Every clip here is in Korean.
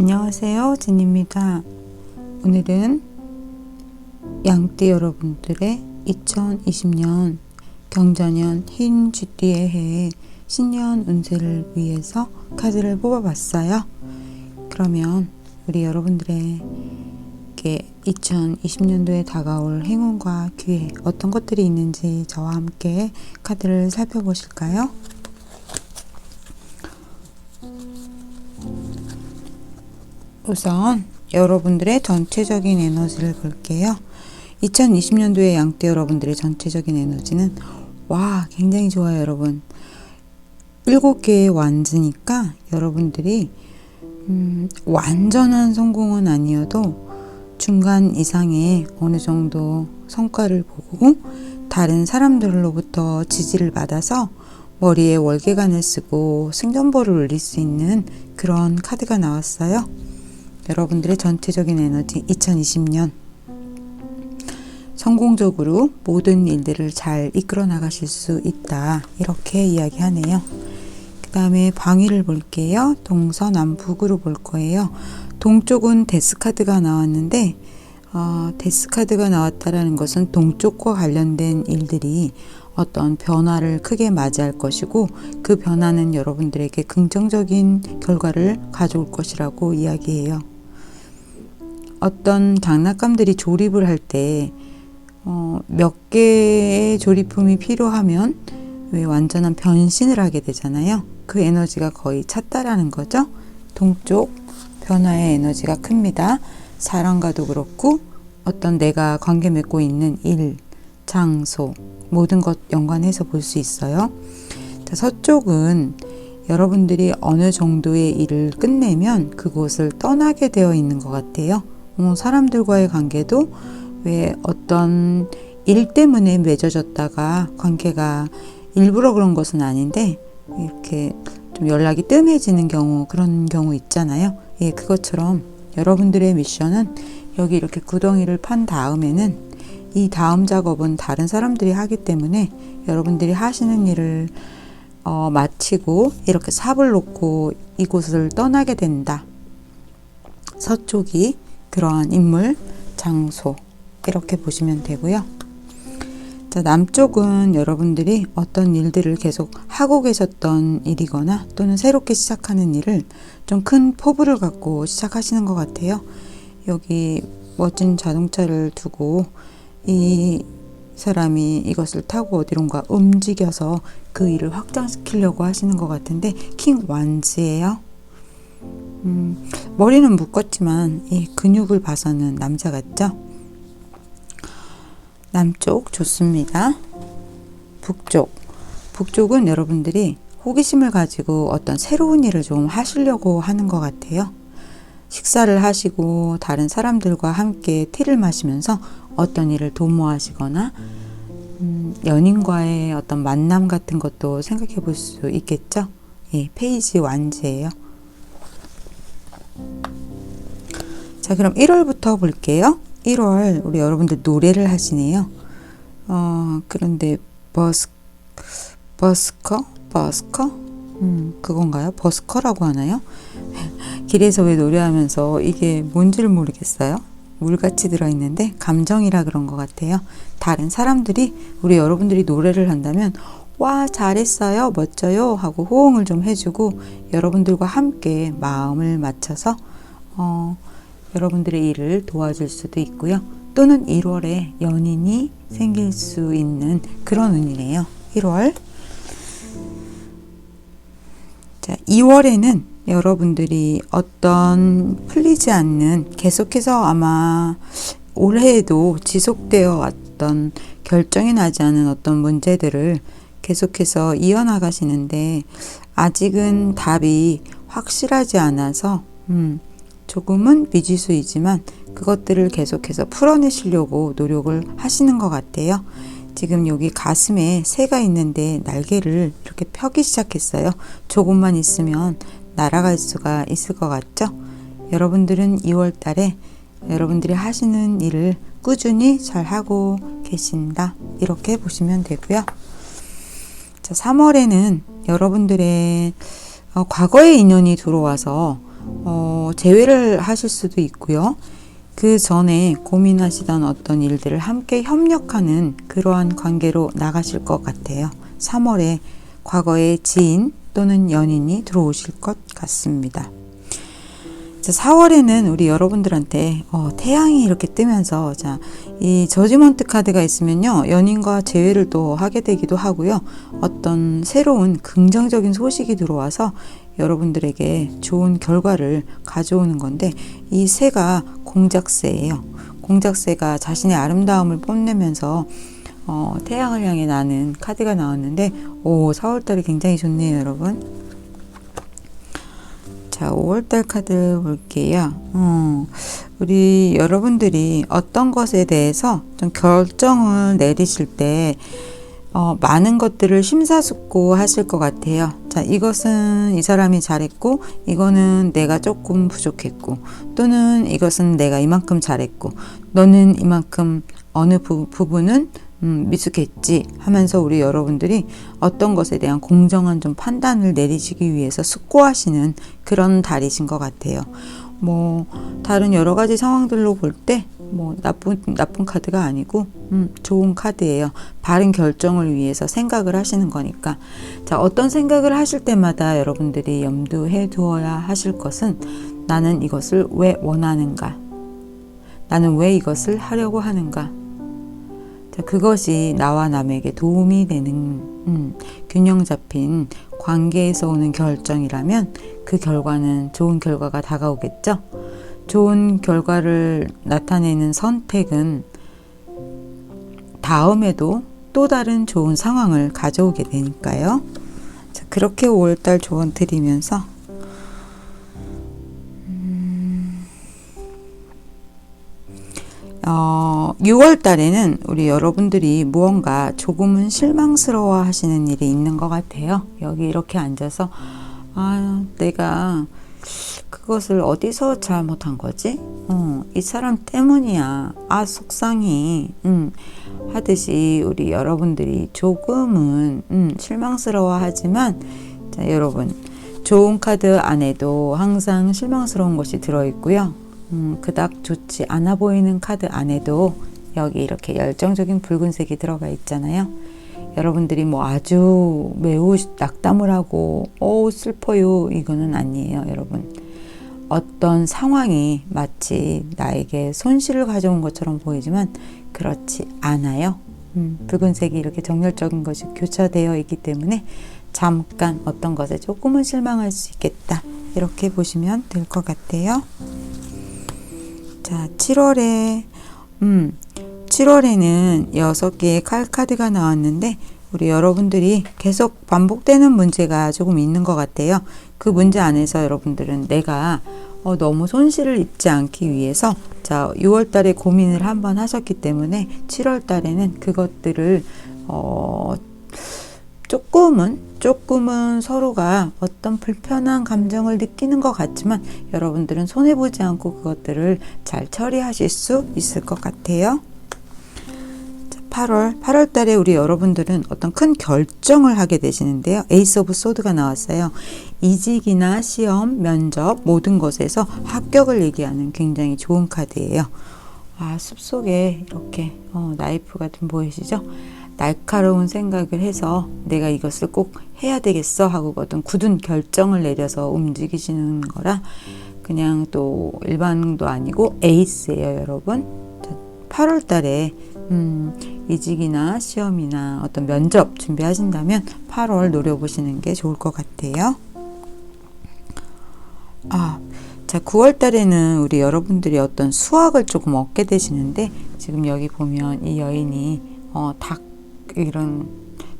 안녕하세요. 진입니다. 오늘은 양띠 여러분들의 2020년 경자년 흰 쥐띠의 해 신년 운세를 위해서 카드를 뽑아봤어요. 그러면 우리 여러분들에게 2020년도에 다가올 행운과 기회 어떤 것들이 있는지 저와 함께 카드를 살펴보실까요? 우선 여러분들의 전체적인 에너지를 볼게요. 2020년도에 양떼 여러분들의 전체적인 에너지는 와 굉장히 좋아요 여러분. 일곱 개의 완즈니까 여러분들이 음, 완전한 성공은 아니어도 중간 이상의 어느 정도 성과를 보고 다른 사람들로부터 지지를 받아서 머리에 월계관을 쓰고 승전보를 올릴 수 있는 그런 카드가 나왔어요. 여러분들의 전체적인 에너지 2020년 성공적으로 모든 일들을 잘 이끌어 나가실 수 있다. 이렇게 이야기하네요. 그 다음에 방위를 볼게요. 동서남북으로 볼 거예요. 동쪽은 데스카드가 나왔는데 어, 데스카드가 나왔다라는 것은 동쪽과 관련된 일들이 어떤 변화를 크게 맞이할 것이고 그 변화는 여러분들에게 긍정적인 결과를 가져올 것이라고 이야기해요. 어떤 장난감들이 조립을 할때 어, 몇 개의 조립품이 필요하면 왜 완전한 변신을 하게 되잖아요. 그 에너지가 거의 찼다라는 거죠. 동쪽 변화의 에너지가 큽니다. 사랑과도 그렇고 어떤 내가 관계 맺고 있는 일, 장소 모든 것 연관해서 볼 수 있어요. 자, 서쪽은 여러분들이 어느 정도의 일을 끝내면 그곳을 떠나게 되어 있는 것 같아요. 어, 사람들과의 관계도 왜 어떤 일 때문에 맺어졌다가 관계가 일부러 그런 것은 아닌데 이렇게 좀 연락이 뜸해지는 경우 그런 경우 있잖아요. 예, 그것처럼 여러분들의 미션은 여기 이렇게 구덩이를 판 다음에는 이 다음 작업은 다른 사람들이 하기 때문에 여러분들이 하시는 일을 어, 마치고 이렇게 삽을 놓고 이곳을 떠나게 된다. 서쪽이 그러한 인물, 장소 이렇게 보시면 되고요. 자, 남쪽은 여러분들이 어떤 일들을 계속 하고 계셨던 일이거나 또는 새롭게 시작하는 일을 좀 큰 포부를 갖고 시작하시는 것 같아요. 여기 멋진 자동차를 두고 이 사람이 이것을 타고 어디론가 움직여서 그 일을 확장시키려고 하시는 것 같은데 킹 완즈예요. 음, 머리는 묶었지만 이 근육을 봐서는 남자 같죠? 남쪽 좋습니다. 북쪽. 북쪽은 여러분들이 호기심을 가지고 어떤 새로운 일을 좀 하시려고 하는 것 같아요. 식사를 하시고 다른 사람들과 함께 티를 마시면서 어떤 일을 도모하시거나 음, 연인과의 어떤 만남 같은 것도 생각해 볼 수 있겠죠. 예, 페이지 완즈예요. 자, 그럼 1월부터 볼게요. 1월 우리 여러분들 노래를 하시네요. 어, 그런데 버스 버스커 버스커 음, 그건가요? 버스커라고 하나요? 길에서 왜 노래하면서 이게 뭔지를 모르겠어요. 물같이 들어있는데 감정이라 그런 것 같아요. 다른 사람들이 우리 여러분들이 노래를 한다면 와 잘했어요 멋져요 하고 호응을 좀 해주고 여러분들과 함께 마음을 맞춰서 어, 여러분들의 일을 도와줄 수도 있고요. 또는 1월에 연인이 생길 수 있는 그런 운이네요. 1월. 자, 2월에는 여러분들이 어떤 풀리지 않는 계속해서 아마 올해에도 지속되어 왔던 결정이 나지 않은 어떤 문제들을 계속해서 이어나가시는데 아직은 답이 확실하지 않아서 음, 조금은 미지수이지만 그것들을 계속해서 풀어내시려고 노력을 하시는 것 같아요. 지금 여기 가슴에 새가 있는데 날개를 이렇게 펴기 시작했어요. 조금만 있으면 날아갈 수가 있을 것 같죠? 여러분들은 2월 달에 여러분들이 하시는 일을 꾸준히 잘 하고 계신다. 이렇게 보시면 되고요. 자, 3월에는 여러분들의 어, 과거의 인연이 들어와서 어, 제외를 하실 수도 있고요. 그 전에 고민하시던 어떤 일들을 함께 협력하는 그러한 관계로 나가실 것 같아요. 3월에 과거의 지인 또는 연인이 들어오실 것 같습니다. 자, 4월에는 우리 여러분들한테 어, 태양이 이렇게 뜨면서 자, 이 저지먼트 카드가 있으면요. 연인과 재회를 또 하게 되기도 하고요. 어떤 새로운 긍정적인 소식이 들어와서 여러분들에게 좋은 결과를 가져오는 건데 이 새가 공작새예요. 공작새가 자신의 아름다움을 뽐내면서 어, 태양을 향해 나는 카드가 나왔는데 오 4월달이 굉장히 좋네요 여러분 자 5월달 카드 볼게요 어, 우리 여러분들이 어떤 것에 대해서 좀 결정을 내리실 때 어, 많은 것들을 심사숙고 하실 것 같아요. 자, 이것은 이 사람이 잘했고, 이거는 내가 조금 부족했고, 또는 이것은 내가 이만큼 잘했고, 너는 이만큼 어느 부, 부분은 음, 미숙했지 하면서 우리 여러분들이 어떤 것에 대한 공정한 좀 판단을 내리시기 위해서 숙고하시는 그런 달이신 것 같아요. 뭐 다른 여러 가지 상황들로 볼 때 뭐 나쁜 나쁜 카드가 아니고 음, 좋은 카드예요. 바른 결정을 위해서 생각을 하시는 거니까. 자, 어떤 생각을 하실 때마다 여러분들이 염두해 두어야 하실 것은 나는 이것을 왜 원하는가? 나는 왜 이것을 하려고 하는가? 자, 그것이 나와 남에게 도움이 되는 음, 균형 잡힌 관계에서 오는 결정이라면 그 결과는 좋은 결과가 다가오겠죠. 좋은 결과를 나타내는 선택은 다음에도 또 다른 좋은 상황을 가져오게 되니까요. 자, 그렇게 5월달 조언 드리면서 어, 6월 달에는 우리 여러분들이 무언가 조금은 실망스러워 하시는 일이 있는 것 같아요. 여기 이렇게 앉아서, 아, 내가 그것을 어디서 잘못한 거지? 어, 이 사람 때문이야. 아, 속상해. 음, 하듯이 우리 여러분들이 조금은 음, 실망스러워 하지만, 자, 여러분, 좋은 카드 안에도 항상 실망스러운 것이 들어있고요. 음, 그닥 좋지 않아 보이는 카드 안에도 여기 이렇게 열정적인 붉은색이 들어가 있잖아요. 여러분들이 뭐 아주 매우 낙담을 하고 어 슬퍼요. 이거는 아니에요 여러분. 어떤 상황이 마치 나에게 손실을 가져온 것처럼 보이지만 그렇지 않아요. 음, 붉은색이 이렇게 정열적인 것이 교차되어 있기 때문에 잠깐 어떤 것에 조금은 실망할 수 있겠다. 이렇게 보시면 될 것 같아요 자 7월에 음 7월에는 6개의 칼 카드가 나왔는데 우리 여러분들이 계속 반복되는 문제가 조금 있는 것 같아요. 그 문제 안에서 여러분들은 내가 어, 너무 손실을 입지 않기 위해서 자 6월 달에 고민을 한번 하셨기 때문에 7월 달에는 그것들을 어, 조금은 조금은 서로가 어떤 불편한 감정을 느끼는 것 같지만 여러분들은 손해 보지 않고 그것들을 잘 처리하실 수 있을 것 같아요. 8월, 8월 달에 우리 여러분들은 어떤 큰 결정을 하게 되시는데요. 에이스 오브 소드가 나왔어요. 이직이나 시험, 면접, 모든 것에서 합격을 얘기하는 굉장히 좋은 카드예요. 아, 숲속에 이렇게 어, 나이프 같은 보이시죠? 날카로운 생각을 해서 내가 이것을 꼭 해야 되겠어 하고 어떤 굳은 결정을 내려서 움직이시는 거라 그냥 또 일반도 아니고 에이스예요, 여러분. 8월 달에 음, 이직이나 시험이나 어떤 면접 준비하신다면 8월 노려보시는 게 좋을 것 같아요. 아, 자, 9월 달에는 우리 여러분들이 어떤 수확을 조금 얻게 되시는데, 지금 여기 보면 이 여인이, 어, 닭, 이런,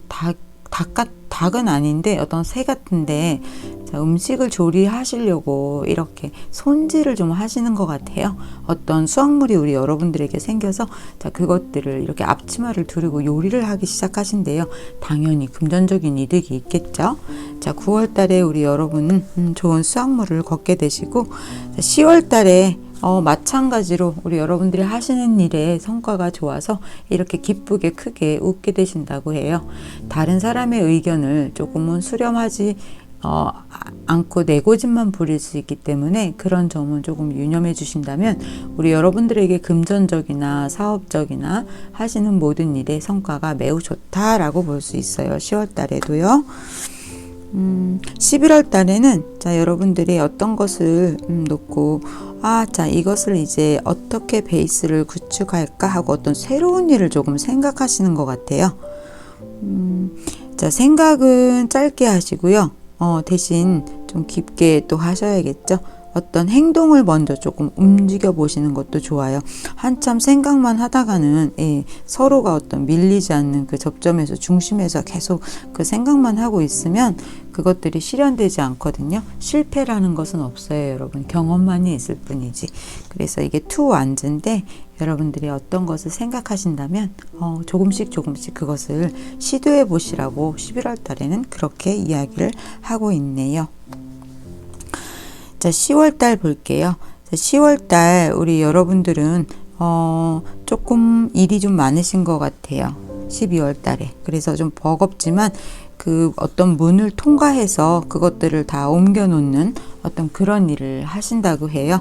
닭, 닭, 같, 닭은 아닌데 어떤 새 같은데 자, 음식을 조리하시려고 이렇게 손질을 좀 하시는 것 같아요. 어떤 수확물이 우리 여러분들에게 생겨서 자, 그것들을 이렇게 앞치마를 두르고 요리를 하기 시작하신대요. 당연히 금전적인 이득이 있겠죠. 자, 9월 달에 우리 여러분은 음, 좋은 수확물을 걷게 되시고 자, 10월 달에 어, 마찬가지로 우리 여러분들이 하시는 일에 성과가 좋아서 이렇게 기쁘게 크게 웃게 되신다고 해요. 다른 사람의 의견을 조금은 수렴하지 어, 아- 않고 내 고집만 부릴 수 있기 때문에 그런 점은 조금 유념해 주신다면 우리 여러분들에게 금전적이나 사업적이나 하시는 모든 일의 성과가 매우 좋다라고 볼 수 있어요. 10월 달에도요. 음, 11월 달에는 자 여러분들이 어떤 것을 음, 놓고 아, 자 이것을 이제 어떻게 베이스를 구축할까 하고 어떤 새로운 일을 조금 생각하시는 것 같아요. 음, 자 생각은 짧게 하시고요. 어, 대신 좀 깊게 또 하셔야겠죠. 어떤 행동을 먼저 조금 움직여 보시는 것도 좋아요. 한참 생각만 하다가는 예, 서로가 어떤 밀리지 않는 그 접점에서 중심에서 계속 그 생각만 하고 있으면 그것들이 실현되지 않거든요. 실패라는 것은 없어요, 여러분. 경험만이 있을 뿐이지. 그래서 이게 투 완즈인데 여러분들이 어떤 것을 생각하신다면 어, 조금씩 조금씩 그것을 시도해 보시라고 11월 달에는 그렇게 이야기를 하고 있네요. 자, 10월 달 볼게요. 자, 10월 달 우리 여러분들은 어, 조금 일이 좀 많으신 것 같아요. 12월 달에. 그래서 좀 버겁지만 그 어떤 문을 통과해서 그것들을 다 옮겨 놓는 어떤 그런 일을 하신다고 해요.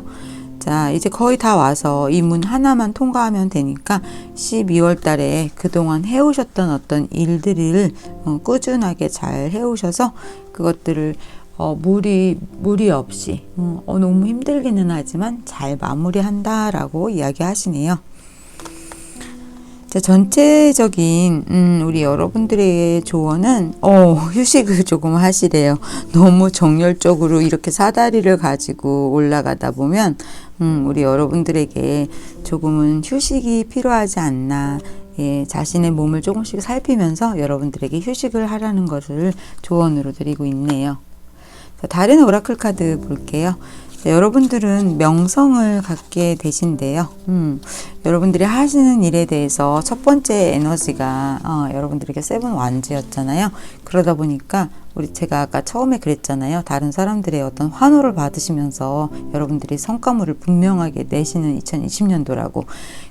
자, 이제 거의 다 와서 이 문 하나만 통과하면 되니까 12월 달에 그동안 해오셨던 어떤 일들을 어, 꾸준하게 잘 해오셔서 그것들을 어, 무리, 무리 없이, 어, 어, 너무 힘들기는 하지만 잘 마무리한다라고 이야기하시네요. 자, 전체적인, 음, 우리 여러분들의 조언은, 어, 휴식을 조금 하시래요. 너무 정열적으로 이렇게 사다리를 가지고 올라가다 보면, 음, 우리 여러분들에게 조금은 휴식이 필요하지 않나. 예, 자신의 몸을 조금씩 살피면서 여러분들에게 휴식을 하라는 것을 조언으로 드리고 있네요. 자, 다른 오라클 카드 볼게요. 자, 여러분들은 명성을 갖게 되신데요. 음, 여러분들이 하시는 일에 대해서 첫 번째 에너지가 어, 여러분들에게 세븐 완즈였잖아요. 그러다 보니까 우리 제가 아까 처음에 그랬잖아요. 다른 사람들의 어떤 환호를 받으시면서 여러분들이 성과물을 분명하게 내시는 2020년도라고.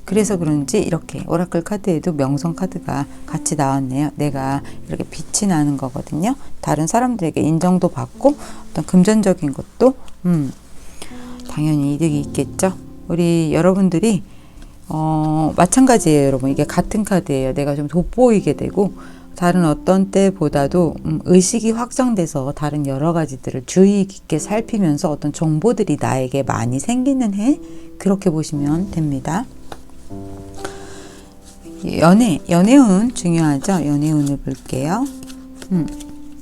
그래서 그런지 이렇게 오라클 카드에도 명성 카드가 같이 나왔네요. 내가 이렇게 빛이 나는 거거든요. 다른 사람들에게 인정도 받고 어떤 금전적인 것도 음, 당연히 이득이 있겠죠. 우리 여러분들이 어, 마찬가지예요, 여러분. 이게 같은 카드예요. 내가 좀 돋보이게 되고 다른 어떤 때보다도 음, 의식이 확정돼서 다른 여러 가지들을 주의 깊게 살피면서 어떤 정보들이 나에게 많이 생기는 해 그렇게 보시면 됩니다. 연애, 연애운 중요하죠. 연애운을 볼게요. 음,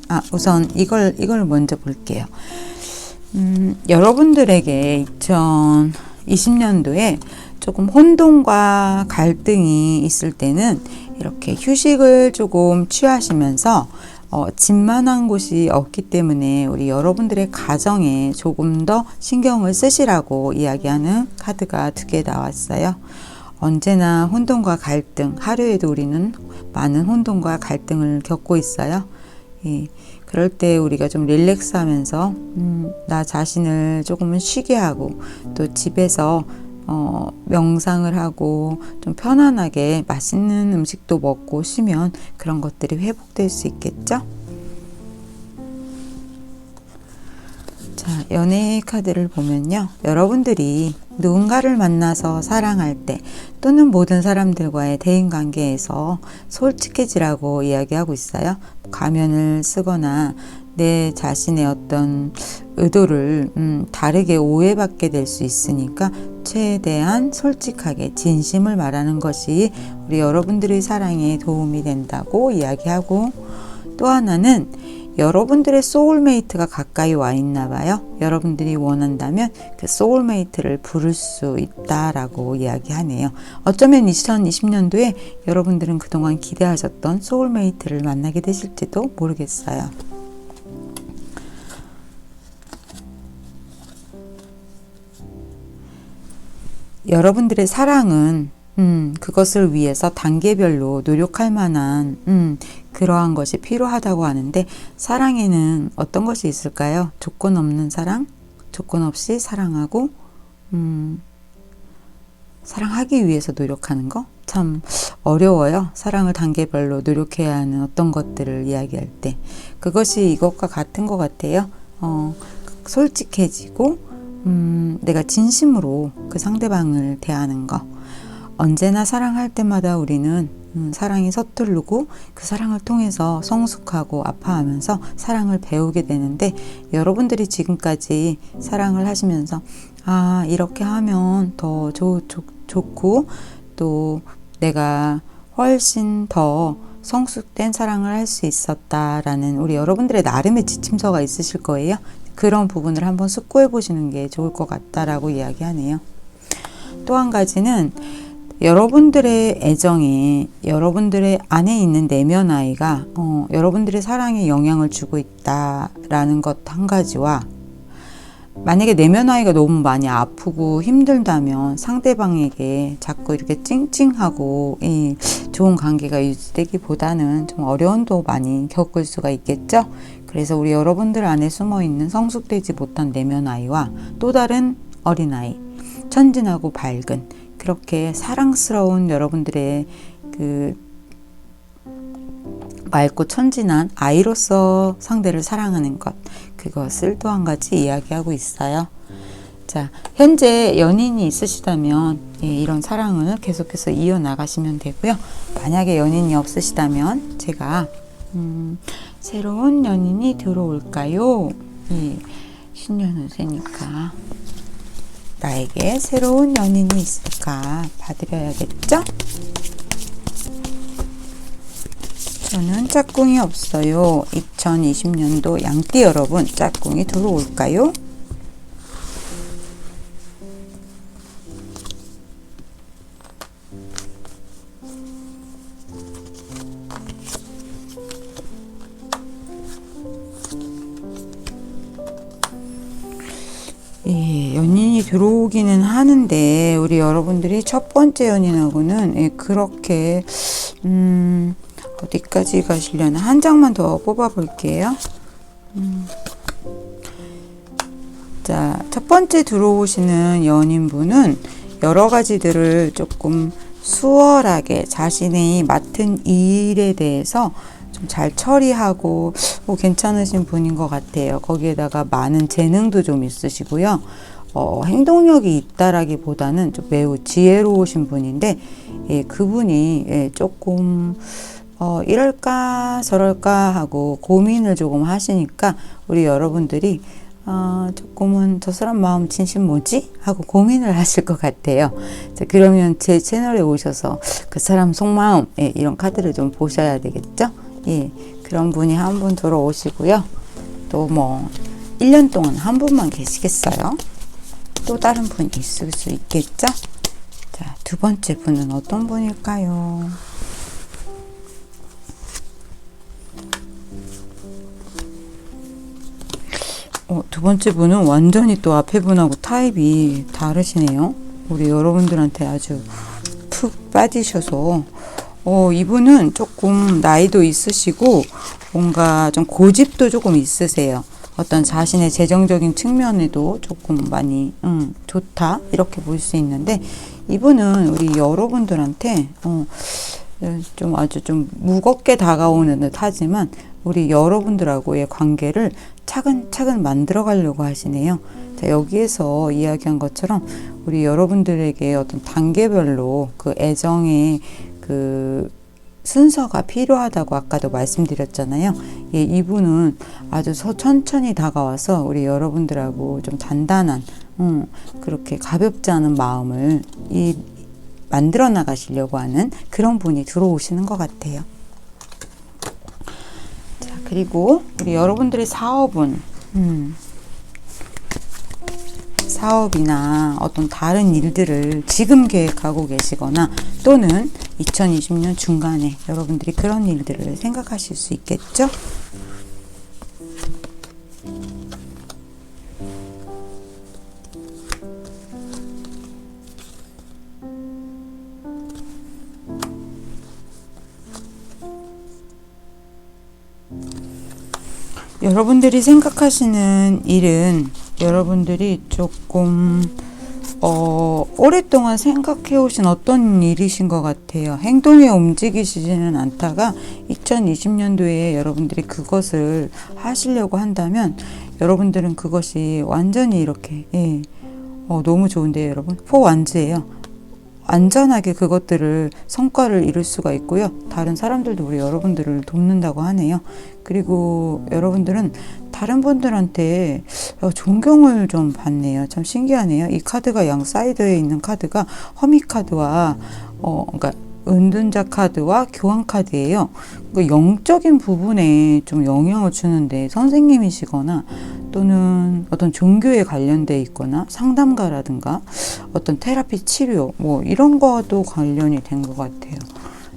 아 우선 이걸 이걸 먼저 볼게요. 음, 여러분들에게 2020년도에 조금 혼돈과 갈등이 있을 때는 이렇게 휴식을 조금 취하시면서 어, 집만한 곳이 없기 때문에 우리 여러분들의 가정에 조금 더 신경을 쓰시라고 이야기하는 카드가 두 개 나왔어요. 언제나 혼돈과 갈등, 하루에도 우리는 많은 혼돈과 갈등을 겪고 있어요. 예, 그럴 때 우리가 좀 릴렉스 하면서, 음, 나 자신을 조금은 쉬게 하고, 또 집에서 어, 명상을 하고 좀 편안하게 맛있는 음식도 먹고 쉬면 그런 것들이 회복될 수 있겠죠? 자, 연애 카드를 보면요. 여러분들이 누군가를 만나서 사랑할 때 또는 모든 사람들과의 대인 관계에서 솔직해지라고 이야기하고 있어요. 가면을 쓰거나 내 자신의 어떤 의도를 음, 다르게 오해받게 될 수 있으니까 최대한 솔직하게 진심을 말하는 것이 우리 여러분들의 사랑에 도움이 된다고 이야기하고 또 하나는 여러분들의 소울메이트가 가까이 와 있나 봐요. 여러분들이 원한다면 그 소울메이트를 부를 수 있다라고 이야기하네요. 어쩌면 2020년도에 여러분들은 그동안 기대하셨던 소울메이트를 만나게 되실지도 모르겠어요. 여러분들의 사랑은 음, 그것을 위해서 단계별로 노력할 만한 음, 그러한 것이 필요하다고 하는데 사랑에는 어떤 것이 있을까요? 조건 없는 사랑, 조건 없이 사랑하고 음, 사랑하기 위해서 노력하는 거 참 어려워요. 사랑을 단계별로 노력해야 하는 어떤 것들을 이야기할 때. 그것이 이것과 같은 것 같아요. 어, 솔직해지고, 음, 내가 진심으로 그 상대방을 대하는 거. 언제나 사랑할 때마다 우리는 음, 사랑이 서투르고 그 사랑을 통해서 성숙하고 아파하면서 사랑을 배우게 되는데 여러분들이 지금까지 사랑을 하시면서 아 이렇게 하면 더 좋, 좋, 좋고 또 내가 훨씬 더 성숙된 사랑을 할 수 있었다라는 우리 여러분들의 나름의 지침서가 있으실 거예요. 그런 부분을 한번 숙고해 보시는 게 좋을 것 같다라고 이야기하네요. 또 한 가지는 여러분들의 애정이 여러분들의 안에 있는 내면 아이가 어, 여러분들의 사랑에 영향을 주고 있다라는 것 한 가지와 만약에 내면 아이가 너무 많이 아프고 힘들다면 상대방에게 자꾸 이렇게 찡찡하고 이 좋은 관계가 유지되기보다는 좀 어려움도 많이 겪을 수가 있겠죠. 그래서 우리 여러분들 안에 숨어 있는 성숙되지 못한 내면 아이와 또 다른 어린 아이, 천진하고 밝은 그렇게 사랑스러운 여러분들의 그 맑고 천진한 아이로서 상대를 사랑하는 것 그것을 또 한 가지 이야기하고 있어요. 자, 현재 연인이 있으시다면 예, 이런 사랑을 계속해서 이어 나가시면 되고요. 만약에 연인이 없으시다면 제가 음, 새로운 연인이 들어올까요? 예, 신년을 세니까 나에게 새로운 연인이 있을까 봐드려야겠죠? 저는 짝꿍이 없어요. 2020년도 양띠 여러분, 짝꿍이 들어올까요? 하는데 우리 여러분들이 첫 번째 연인하고는 예, 그렇게 음, 어디까지 가시려나 한 장만 더 뽑아 볼게요. 음. 자, 첫 번째 들어오시는 연인분은 여러 가지들을 조금 수월하게 자신이 맡은 일에 대해서 좀 잘 처리하고 뭐 괜찮으신 분인 것 같아요. 거기에다가 많은 재능도 좀 있으시고요. 어, 행동력이 있다라기보다는 좀 매우 지혜로우신 분인데 예, 그분이 예, 조금 어, 이럴까 저럴까 하고 고민을 조금 하시니까 우리 여러분들이 어, 조금은 저 사람 마음 진심 뭐지? 하고 고민을 하실 것 같아요. 자, 그러면 제 채널에 오셔서 그 사람 속마음, 예, 이런 카드를 좀 보셔야 되겠죠? 예, 그런 분이 한 분 들어오시고요. 또 뭐, 1년 동안 한 분만 계시겠어요? 또 다른 분이 있을 수 있겠죠? 자, 두 번째 분은 어떤 분일까요? 어, 두 번째 분은 완전히 또 앞에 분하고 타입이 다르시네요. 우리 여러분들한테 아주 푹 빠지셔서 어, 이분은 조금 나이도 있으시고 뭔가 좀 고집도 조금 있으세요. 어떤 자신의 재정적인 측면에도 조금 많이 음, 좋다 이렇게 볼 수 있는데 이분은 우리 여러분들한테 어, 좀 아주 좀 무겁게 다가오는 듯 하지만 우리 여러분들하고의 관계를 차근차근 만들어 가려고 하시네요. 자, 여기에서 이야기한 것처럼 우리 여러분들에게 어떤 단계별로 그 애정의 그 순서가 필요하다고 아까도 말씀드렸잖아요. 예, 이분은 아주 서, 천천히 다가와서 우리 여러분들하고 좀 단단한, 음, 그렇게 가볍지 않은 마음을 이, 만들어 나가시려고 하는 그런 분이 들어오시는 것 같아요. 자, 그리고 우리 여러분들의 사업은, 음, 사업이나 어떤 다른 일들을 지금 계획하고 계시거나 또는 2020년 중간에 여러분들이 그런 일들을 생각하실 수 있겠죠? 여러분들이 생각하시는 일은 여러분들이 조금 어, 오랫동안 생각해 오신 어떤 일이신 것 같아요. 행동에 움직이시지는 않다가 2020년도에 여러분들이 그것을 하시려고 한다면 여러분들은 그것이 완전히 이렇게 예, 어, 너무 좋은데요, 여러분. 포완즈예요. 안전하게 그것들을 성과를 이룰 수가 있고요. 다른 사람들도 우리 여러분들을 돕는다고 하네요. 그리고 여러분들은 다른 분들한테 어, 존경을 좀 받네요. 참 신기하네요. 이 카드가 양 사이드에 있는 카드가 허미 카드와 어, 그러니까 은둔자 카드와 교환 카드예요. 그 영적인 부분에 좀 영향을 주는데 선생님이시거나 또는 어떤 종교에 관련돼 있거나 상담가라든가 어떤 테라피 치료 뭐 이런 거도 관련이 된 것 같아요.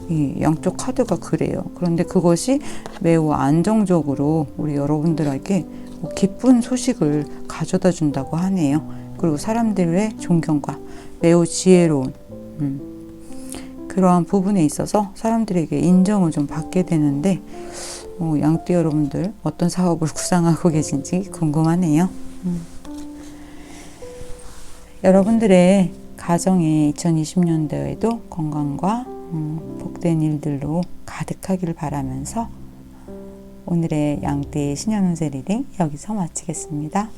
이 양쪽 카드가 그래요. 그런데 그것이 매우 안정적으로 우리 여러분들에게 뭐 기쁜 소식을 가져다 준다고 하네요. 그리고 사람들의 존경과 매우 지혜로운 음, 그러한 부분에 있어서 사람들에게 인정을 좀 받게 되는데 어, 양띠 여러분들 어떤 사업을 구상하고 계신지 궁금하네요. 음. 여러분들의 가정에 2020년도에도 건강과 음, 복된 일들로 가득하길 바라면서 오늘의 양띠 신년운세 리딩 여기서 마치겠습니다.